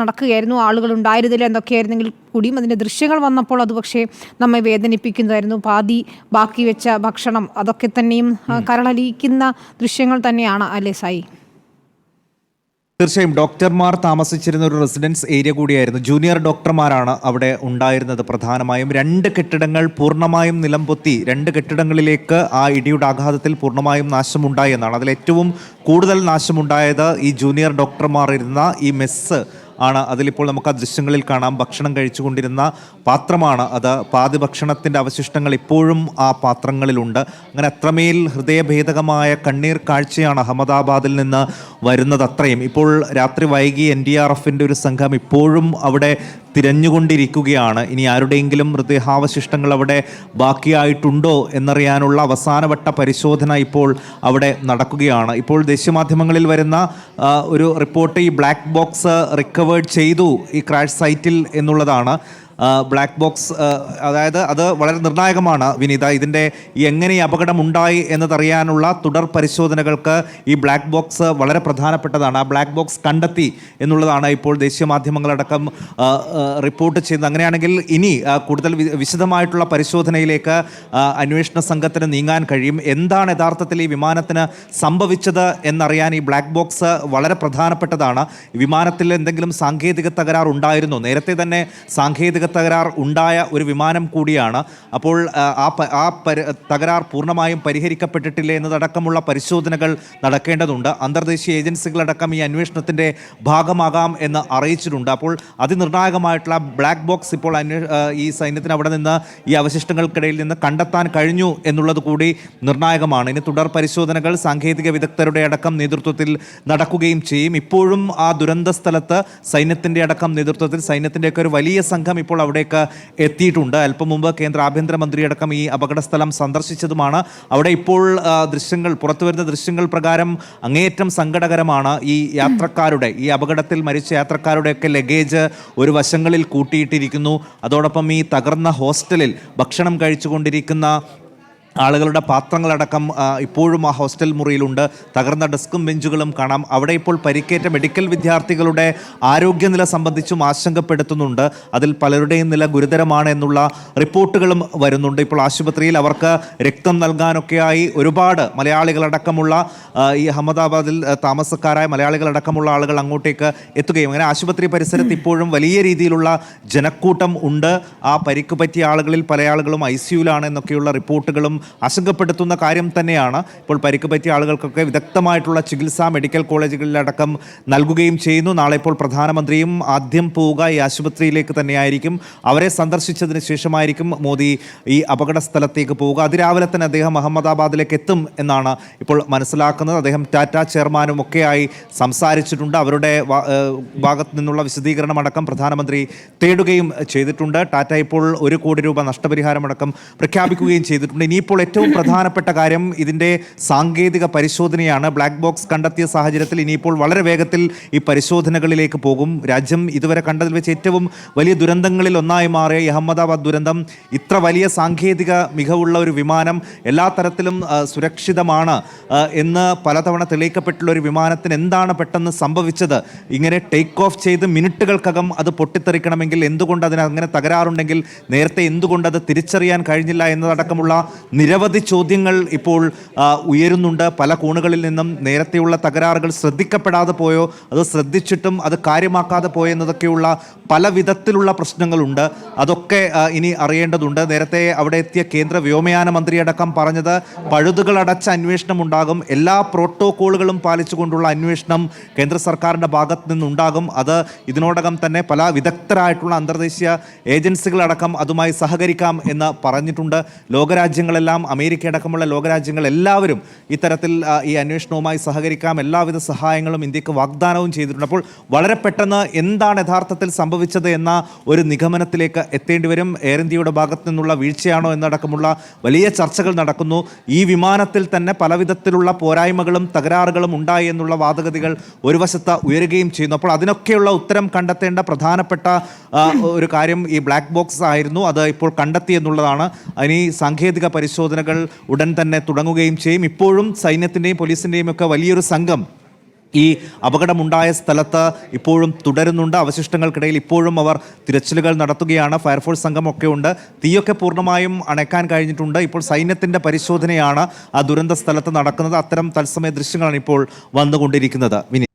നടക്കുകയായിരുന്നു ആളുകൾ ഉണ്ടായിരുന്നില്ല എന്തൊക്കെയായിരുന്നെങ്കിൽ കൂടിയും അതിന്റെ ദൃശ്യങ്ങൾ വന്നപ്പോൾ അത് പക്ഷേ നമ്മെ വേദനിപ്പിക്കുന്നതായിരുന്നു. പാതി ബാക്കി വെച്ച ഭക്ഷണം അതൊക്കെ തന്നെയും കരളലിയിക്കുന്ന ദൃശ്യങ്ങൾ തന്നെയാണ് അല്ലേ സായി? തീർച്ചയായും ഡോക്ടർമാർ താമസിച്ചിരുന്ന ഒരു റെസിഡൻസ് ഏരിയ കൂടിയായിരുന്നു. ജൂനിയർ ഡോക്ടർമാരാണ് അവിടെ ഉണ്ടായിരുന്നത് പ്രധാനമായും. രണ്ട് കെട്ടിടങ്ങൾ പൂർണമായും നിലംപൊത്തി രണ്ട് കെട്ടിടങ്ങളിലേക്ക് ആ ഇടിയുടെ ആഘാതത്തിൽ പൂർണമായും നാശമുണ്ടായി എന്നാണ്. അതിൽ ഏറ്റവും കൂടുതൽ നാശമുണ്ടായത് ഈ ജൂനിയർ ഡോക്ടർമാർ ഇരുന്ന ഈ മെസ്സ് ആണ്. അതിലിപ്പോൾ നമുക്ക് ആ ദൃശ്യങ്ങളിൽ കാണാം. ഭക്ഷണം കഴിച്ചുകൊണ്ടിരുന്ന പാത്രമാണ് അത്. പാതി ഭക്ഷണത്തിന്റെ അവശിഷ്ടങ്ങൾ ഇപ്പോഴും ആ പാത്രങ്ങളിലുണ്ട്. അങ്ങനെ അത്രമേൽ ഹൃദയഭേദകമായ കണ്ണീർ കാഴ്ചയാണ് അഹമ്മദാബാദിൽ നിന്ന് വരുന്നത് അത്രയും. ഇപ്പോൾ രാത്രി വൈകി എൻ ഡി ആർ എഫിന്റെ ഒരു സംഘം ഇപ്പോഴും അവിടെ തിരഞ്ഞുകൊണ്ടിരിക്കുകയാണ്. ഇനി ആരുടെയെങ്കിലും ഹൃദയാവശിഷ്ടങ്ങൾ അവിടെ ബാക്കിയായിട്ടുണ്ടോ എന്നറിയാനുള്ള അവസാനവട്ട പരിശോധന ഇപ്പോൾ അവിടെ നടക്കുകയാണ്. ഇപ്പോൾ ദേശീയ മാധ്യമങ്ങളിൽ വരുന്ന ഒരു റിപ്പോർട്ട് ഈ ബ്ലാക്ക് ബോക്സ് റിക്കവേർഡ് ചെയ്തു ഈ ക്രാഷ് സൈറ്റിൽ എന്നുള്ളതാണ്. ബ്ലാക്ക് ബോക്സ് അതായത് അത് വളരെ നിർണായകമാണ് വിനീത. ഇതിന്റെ എങ്ങനെ ഈ അപകടം ഉണ്ടായി എന്നതറിയാനുള്ള തുടർ പരിശോധനകൾക്ക് ഈ ബ്ലാക്ക് ബോക്സ് വളരെ പ്രധാനപ്പെട്ടതാണ്. ആ ബ്ലാക്ക് ബോക്സ് കണ്ടെത്തി എന്നുള്ളതാണ് ഇപ്പോൾ ദേശീയ മാധ്യമങ്ങളടക്കം റിപ്പോർട്ട് ചെയ്യുന്നത്. അങ്ങനെയാണെങ്കിൽ ഇനി കൂടുതൽ വിശദമായിട്ടുള്ള പരിശോധനയിലേക്ക് അന്വേഷണ സംഘത്തിന് നീങ്ങാൻ കഴിയും. എന്താണ് യഥാർത്ഥത്തിൽ ഈ വിമാനത്തിന് സംഭവിച്ചത് എന്നറിയാൻ ഈ ബ്ലാക്ക് ബോക്സ് വളരെ പ്രധാനപ്പെട്ടതാണ്. വിമാനത്തിൽ എന്തെങ്കിലും സാങ്കേതിക തകരാർ ഉണ്ടായിരുന്നോ നേരത്തെ തന്നെ സാങ്കേതിക തകരാർ ഉണ്ടായ ഒരു വിമാനം കൂടിയാണ്. അപ്പോൾ ആ, ആ തകരാർ പൂർണമായും പരിഹരിക്കപ്പെട്ടിട്ടില്ല എന്നതടക്കമുള്ള പരിശോധനകൾ നടക്കേണ്ടതുണ്ട്. അന്തർദേശീയ ഏജൻസികളടക്കം ഈ അന്വേഷണത്തിന്റെ ഭാഗമാകാം എന്ന് അറിയിച്ചിട്ടുണ്ട്. അപ്പോൾ അതിനിർണായകമായിട്ടുള്ള ബ്ലാക്ക് ബോക്സ് ഇപ്പോൾ ഈ സൈന്യത്തിന് അവിടെ നിന്ന് ഈ അവശിഷ്ടങ്ങൾക്കിടയിൽ നിന്ന് കണ്ടെത്താൻ കഴിഞ്ഞു എന്നുള്ളത് കൂടി നിർണായകമാണ്. ഇനി തുടർ പരിശോധനകൾ സാങ്കേതിക വിദഗ്ധരുടെ അടക്കം നേതൃത്വത്തിൽ നടക്കുകയും ചെയ്യും. ഇപ്പോഴും ആ ദുരന്ത സ്ഥലത്ത് സൈന്യത്തിന്റെ അടക്കം നേതൃത്വത്തിൽ സൈന്യത്തിന്റെയൊക്കെ ഒരു വലിയ സംഘം ഇപ്പോൾ അവിടേക്ക് എത്തിയിട്ടുണ്ട്. അല്പം മുമ്പ് കേന്ദ്ര ആഭ്യന്തരമന്ത്രി അടക്കം ഈ അപകട സ്ഥലം സന്ദർശിച്ചതുമാണ്. അവിടെ ഇപ്പോൾ ദൃശ്യങ്ങൾ പുറത്തു വരുന്ന ദൃശ്യങ്ങൾ പ്രകാരം അങ്ങേയറ്റം സങ്കടകരമാണ് ഈ യാത്രക്കാരുടെ ഈ അപകടത്തിൽ മരിച്ച യാത്രക്കാരുടെയൊക്കെ ലഗേജ് ഒരു വശങ്ങളിൽ കൂട്ടിയിട്ടിരിക്കുന്നു. അതോടൊപ്പം ഈ തകർന്ന ഹോസ്റ്റലിൽ ഭക്ഷണം കഴിച്ചുകൊണ്ടിരിക്കുന്ന ആളുകളുടെ പാത്രങ്ങളടക്കം ഇപ്പോഴും ആ ഹോസ്റ്റൽ മുറിയിലുണ്ട്. തകർന്ന ഡെസ്കും ബെഞ്ചുകളും കാണാം. അവിടെ ഇപ്പോൾ പരിക്കേറ്റ മെഡിക്കൽ വിദ്യാർത്ഥികളുടെ ആരോഗ്യനില സംബന്ധിച്ചും ആശങ്കപ്പെടുത്തുന്നുണ്ട്. അതിൽ പലരുടെയും നില ഗുരുതരമാണ് എന്നുള്ള റിപ്പോർട്ടുകളും വരുന്നുണ്ട്. ഇപ്പോൾ ആശുപത്രിയിൽ അവർക്ക് രക്തം നൽകാനൊക്കെയായി ഒരുപാട് മലയാളികളടക്കമുള്ള ഈ അഹമ്മദാബാദിൽ താമസക്കാരായ മലയാളികളടക്കമുള്ള ആളുകൾ അങ്ങോട്ടേക്ക് എത്തുകയും. അങ്ങനെ ആശുപത്രി പരിസരത്ത് ഇപ്പോഴും വലിയ രീതിയിലുള്ള ജനക്കൂട്ടം ഉണ്ട്. ആ പരിക്ക് പറ്റിയ ആളുകളിൽ പല ആളുകളും ഐ സിയുലാണ് എന്നൊക്കെയുള്ള റിപ്പോർട്ടുകളും ആശങ്കപ്പെടുത്തുന്ന കാര്യം തന്നെയാണ്. ഇപ്പോൾ പരിക്ക് പറ്റിയ ആളുകൾക്കൊക്കെ വിദഗ്ധമായിട്ടുള്ള ചികിത്സ മെഡിക്കൽ കോളേജുകളിലടക്കം നൽകുകയും ചെയ്യുന്നു. നാളെ ഇപ്പോൾ പ്രധാനമന്ത്രിയും ആദ്യം പോവുക ഈ ആശുപത്രിയിലേക്ക് തന്നെയായിരിക്കും. അവരെ സന്ദർശിച്ചതിന് ശേഷമായിരിക്കും മോദി ഈ അപകട സ്ഥലത്തേക്ക് പോവുക. അതിരാവിലെ തന്നെ അദ്ദേഹം അഹമ്മദാബാദിലേക്ക് എത്തും എന്നാണ് ഇപ്പോൾ മനസ്സിലാക്കുന്നത്. അദ്ദേഹം ടാറ്റ ചെയർമാനും ഒക്കെയായി സംസാരിച്ചിട്ടുണ്ട്. അവരുടെ ഭാഗത്തു നിന്നുള്ള വിശദീകരണം അടക്കം പ്രധാനമന്ത്രി തേടുകയും ചെയ്തിട്ടുണ്ട്. ടാറ്റ ഇപ്പോൾ ഒരു കോടി രൂപ നഷ്ടപരിഹാരമടക്കം പ്രഖ്യാപിക്കുകയും ചെയ്തിട്ടുണ്ട്. ഇനിയിപ്പോൾ ഏറ്റവും പ്രധാനപ്പെട്ട കാര്യം ഇതിന്റെ സാങ്കേതിക പരിശോധനയാണ്. ബ്ലാക്ക് ബോക്സ് കണ്ടെത്തിയ സാഹചര്യത്തിൽ ഇനിയിപ്പോൾ വളരെ വേഗത്തിൽ ഈ പരിശോധനകളിലേക്ക് പോകും. രാജ്യം ഇതുവരെ കണ്ടതിൽ വെച്ച് ഏറ്റവും വലിയ ദുരന്തങ്ങളിൽ ഒന്നായി മാറിയ ഈ അഹമ്മദാബാദ് ദുരന്തം ഇത്ര വലിയ സാങ്കേതിക മികവുള്ള ഒരു വിമാനം എല്ലാ തരത്തിലും സുരക്ഷിതമാണ് എന്ന് പലതവണ തെളിയിക്കപ്പെട്ടുള്ള ഒരു വിമാനത്തിന് എന്താണ് പെട്ടെന്ന് സംഭവിച്ചത്? ഇങ്ങനെ ടേക്ക് ഓഫ് ചെയ്ത് മിനിറ്റുകൾക്കകം അത് പൊട്ടിത്തെറിക്കണമെങ്കിൽ എന്തുകൊണ്ട് അതിന് അങ്ങനെ തകരാറുണ്ടെങ്കിൽ നേരത്തെ എന്തുകൊണ്ട് അത് തിരിച്ചറിയാൻ കഴിഞ്ഞില്ല എന്നതടക്കമുള്ള നിരവധി ചോദ്യങ്ങൾ ഇപ്പോൾ ഉയരുന്നുണ്ട്. പല കോണുകളിൽ നിന്നും നേരത്തെയുള്ള തകരാറുകൾ ശ്രദ്ധിക്കപ്പെടാതെ പോയോ? അത് ശ്രദ്ധിച്ചിട്ടും അത് കാര്യമാക്കാതെ പോയോ എന്നതൊക്കെയുള്ള പല വിധത്തിലുള്ള പ്രശ്നങ്ങളുണ്ട്. അതൊക്കെ ഇനി അറിയേണ്ടതുണ്ട്. നേരത്തെ അവിടെ എത്തിയ കേന്ദ്ര വ്യോമയാന മന്ത്രി അടക്കം പറഞ്ഞത് പഴുതുകൾ അടച്ച അന്വേഷണം ഉണ്ടാകും. എല്ലാ പ്രോട്ടോകോളുകളും പാലിച്ചുകൊണ്ടുള്ള അന്വേഷണം കേന്ദ്ര സർക്കാരിന്റെ ഭാഗത്ത് നിന്നുണ്ടാകും. അത് ഇതിനോടകം തന്നെ പല വിദഗ്ധരായിട്ടുള്ള അന്തർദേശീയ ഏജൻസികളടക്കം അതുമായി സഹകരിക്കാം എന്ന് പറഞ്ഞിട്ടുണ്ട്. ലോകരാജ്യങ്ങളെല്ലാം അമേരിക്ക അടക്കമുള്ള ലോകരാജ്യങ്ങൾ എല്ലാവരും ഇത്തരത്തിൽ ഈ അന്വേഷണവുമായി സഹകരിക്കാം. എല്ലാവിധ സഹായങ്ങളും ഇന്ത്യയ്ക്ക് വാഗ്ദാനവും ചെയ്തിട്ടുണ്ട്. അപ്പോൾ വളരെ പെട്ടെന്ന് എന്താണ് യഥാർത്ഥത്തിൽ സംഭവിച്ചത് എന്ന ഒരു നിഗമനത്തിലേക്ക് എത്തേണ്ടി വരും. എയർ ഇന്ത്യയുടെ ഭാഗത്തു നിന്നുള്ള വീഴ്ചയാണോ എന്നടക്കമുള്ള വലിയ ചർച്ചകൾ നടക്കുന്നു. ഈ വിമാനത്തിൽ തന്നെ പലവിധത്തിലുള്ള പോരായ്മകളും തകരാറുകളും ഉണ്ടായി എന്നുള്ള വാദഗതികൾ ഒരു വശത്ത് ഉയരുകയും ചെയ്യുന്നു. അപ്പോൾ അതിനൊക്കെയുള്ള ഉത്തരം കണ്ടെത്തേണ്ട പ്രധാനപ്പെട്ട ഒരു കാര്യം ഈ ബ്ലാക്ക് ബോക്സ് ആയിരുന്നു. അത് ഇപ്പോൾ കണ്ടെത്തി എന്നുള്ളതാണ്. ഇനി സാങ്കേതിക പരിശോധനകൾ ഉടൻ തന്നെ തുടങ്ങുകയും ചെയ്യും. ഇപ്പോഴും സൈന്യത്തിന്റെയും പോലീസിന്റെയും ഒക്കെ വലിയൊരു സംഘം ഈ അപകടമുണ്ടായ സ്ഥലത്ത് ഇപ്പോഴും തുടരുന്നുണ്ട്. അവശിഷ്ടങ്ങൾക്കിടയിൽ ഇപ്പോഴും അവർ തിരച്ചിലുകൾ നടത്തുകയാണ്. ഫയർഫോഴ്സ് സംഘമൊക്കെ ഉണ്ട്. തീയൊക്കെ പൂർണമായും അണയ്ക്കാൻ കഴിഞ്ഞിട്ടുണ്ട്. ഇപ്പോൾ സൈന്യത്തിന്റെ പരിശോധനയാണ് ആ ദുരന്ത സ്ഥലത്ത് നടക്കുന്നത്. അത്തരം തത്സമയ ദൃശ്യങ്ങളാണ് ഇപ്പോൾ വന്നുകൊണ്ടിരിക്കുന്നത്. വിനീത്.